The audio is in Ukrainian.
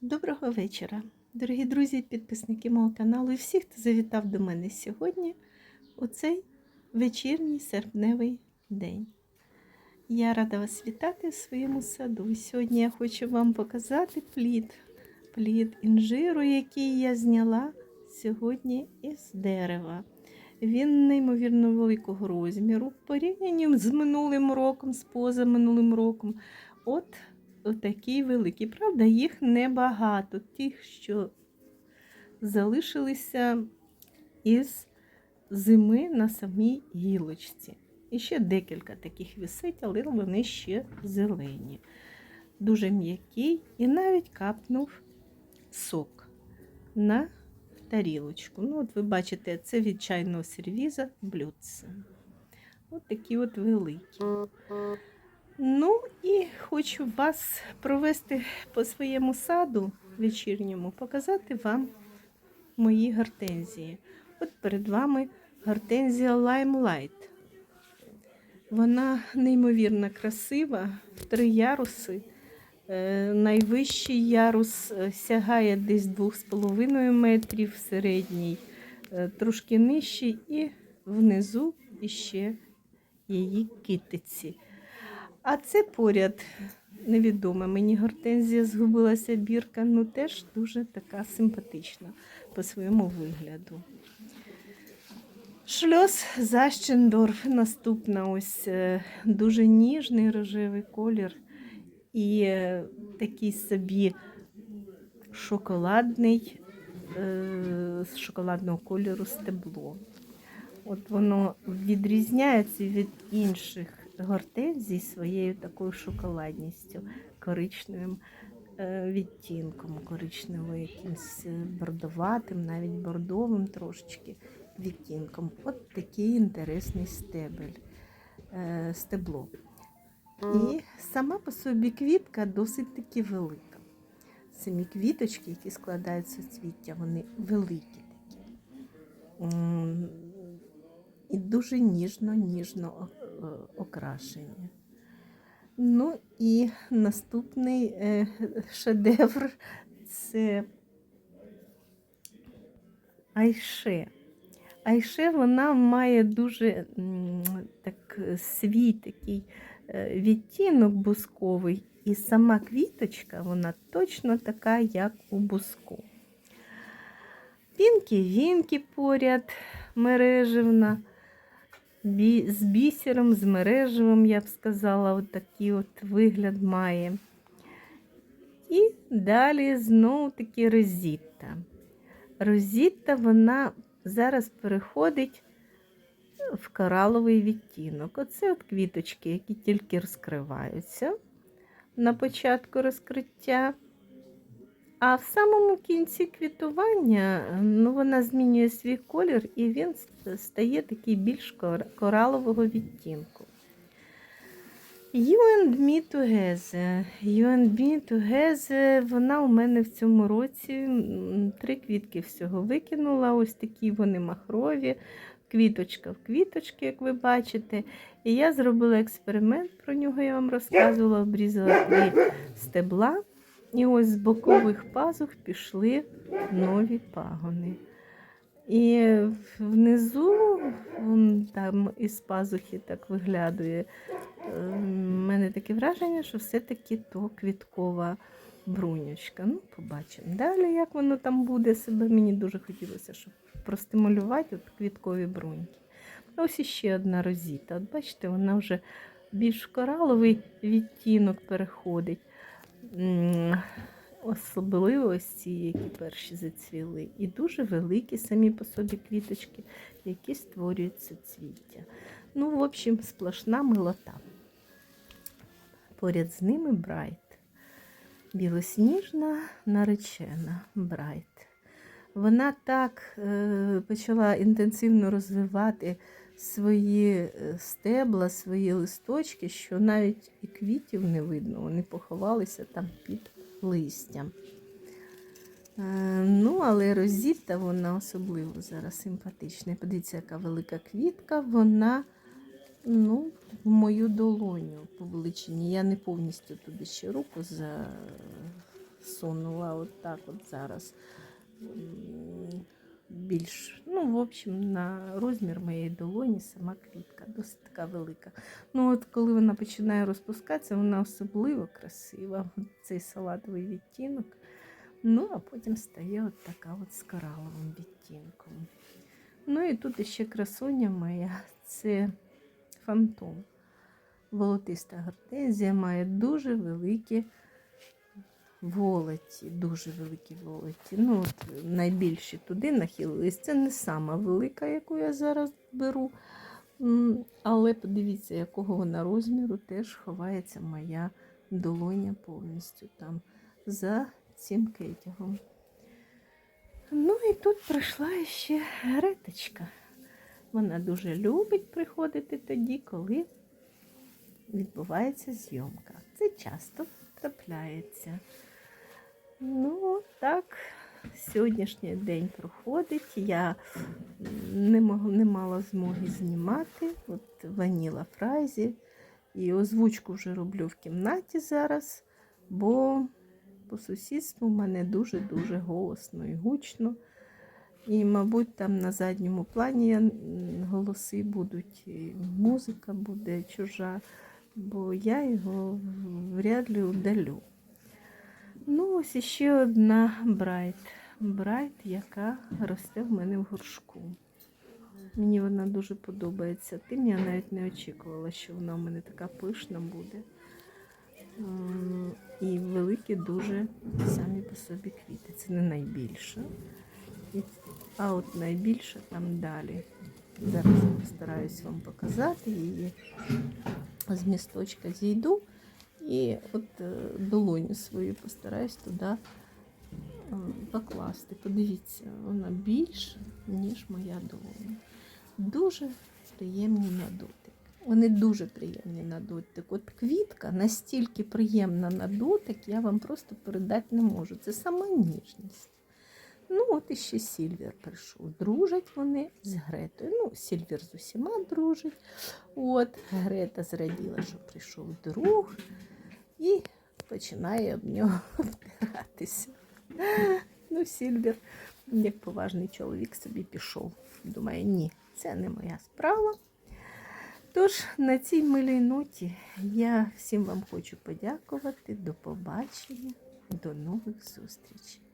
Доброго вечора, дорогі друзі, підписники мого каналу і всі, хто завітав до мене сьогодні у цей вечірній серпневий день. Я рада вас вітати в своєму саду. Сьогодні я хочу вам показати плід, плід інжиру, який я зняла сьогодні із дерева. Він неймовірно великого розміру в порівнянні з минулим роком, з позаминулим роком. От такі великі. Правда, їх небагато. Тих, що залишилися із зими на самій гілочці. І ще декілька таких висить, але вони ще зелені. Дуже м'який і навіть капнув сок на тарілочку. Ну, от ви бачите, це від чайного сервіза блюдце. От такі от великі. Ну і хочу вас провести по своєму саду вечірньому, показати вам мої гортензії. От перед вами гортензія Limelight. Вона неймовірно красива, три яруси. Е, найвищий ярус е, сягає десь 2,5 метрів, середній, е, трошки нижчий, і внизу іще її китиці. А це поряд невідоме. Мені гортензія згубилася бірка, ну теж дуже така симпатична по своєму вигляду. Шльос Защендорф. Наступна ось е, дуже ніжний рожевий колір і е, такий собі шоколадний, е, з шоколадного кольору стебло. От воно відрізняється від інших гортензій своєю такою шоколадністю, коричневим е, відтінком, коричневим якимось е, бордоватим, навіть бордовим трошечки відтінком. От такий інтересний стебель, е, стебло. І сама по собі квітка досить таки велика. Самі квіточки, які складаються в цвіття, вони великі такі. І дуже ніжно-ніжно е, окрашені. Ну і наступний е, шедевр це Айше. Айше вона має дуже так, свій такий е, відтінок бусковий, і сама квіточка, вона точно така, як у буску. Пінки-вінки поряд мереживна, з бісером, з мережевим, я б сказала, от такий от вигляд має. І далі знову таки розітта. Розітта, вона зараз переходить в кораловий відтінок. Оце от квіточки, які тільки розкриваються на початку розкриття. А в самому кінці квітування ну, вона змінює свій колір і він стає такий більш коралового відтінку. You and me together. You and me together. Вона у мене в цьому році три квітки всього викинула. Ось такі вони махрові, квіточка в квіточки, як ви бачите. І я зробила експеримент, про нього я вам розказувала, обрізала три стебла. І ось з бокових пазух пішли нові пагони. І внизу, там із пазухи так виглядає. У мене таке враження, що все-таки то квіткова брунючка. Ну, побачимо. Далі, як воно там буде себе, мені дуже хотілося, щоб простимулювати от квіткові бруньки. Ось іще одна розіта. От бачите, вона вже більш кораловий відтінок переходить. М, Особливо ось ці, які перші зацвіли. І дуже великі самі по собі квіточки, які створюються цвіття. Ну, в общем, сплошна милота. Поряд з ними Брайт. Білосніжна наречена Брайт. Вона так е, почала інтенсивно розвивати свої е, стебла, свої листочки, що навіть і квітів не видно, вони поховалися там під листям. Е, ну, але розіта вона особливо зараз симпатична. Подивіться, яка велика квітка, вона ну, в мою долоню по величині. Я не повністю туди ще руку просунула отак от зараз. Більш, ну, в общем, на розмір моєї долоні сама квітка, досить така велика. Ну, от коли вона починає розпускатися, вона особливо красива. Цей салатовий відтінок. Ну, а потім стає от така от з кораловим відтінком. Ну і тут ще красуня моя це фантом. Волотиста гортензія має дуже великі волоті, дуже великі волоті. Ну, от найбільші туди нахилились. Це не сама велика, яку я зараз беру. Але подивіться, якого вона розміру, теж ховається моя долоня повністю там за цим кетягом. Ну і тут прийшла ще Греточка. Вона дуже любить приходити тоді, коли відбувається зйомка. Це часто трапляється. Ну, так, сьогоднішній день проходить. Я не, мог, не мала змоги знімати. От ваніла фразі. І озвучку вже роблю в кімнаті зараз, бо по сусідству в мене дуже-дуже голосно і гучно. І, мабуть, там на задньому плані голоси будуть, і музика буде чужа, бо я його вряд ли удалю. Ну, ось іще одна брайт. Брайт, яка росте в мене в горшку. Мені вона дуже подобається. Тим я навіть не очікувала, що вона в мене така пишна буде. І великі дуже самі по собі квіти. Це не найбільше. А от найбільше там далі. Зараз я постараюсь вам показати її. З місточка зійду і от е, долоню свою постараюсь туди покласти. Подивіться, вона більша, ніж моя долоня. Дуже приємні на дотик. Вони дуже приємні на дотик. От квітка настільки приємна на дотик, я вам просто передати не можу. Це сама ніжність. Ну, от іще Сільвер прийшов. Дружать вони з Гретою. Ну, Сільвер з усіма дружить. От Грета зраділа, що прийшов друг і починає об нього втиратися. Ну, Сільвер, як поважний чоловік, собі пішов. Думає, ні, це не моя справа. Тож на цій милій ноті я всім вам хочу подякувати. До побачення, до нових зустрічей.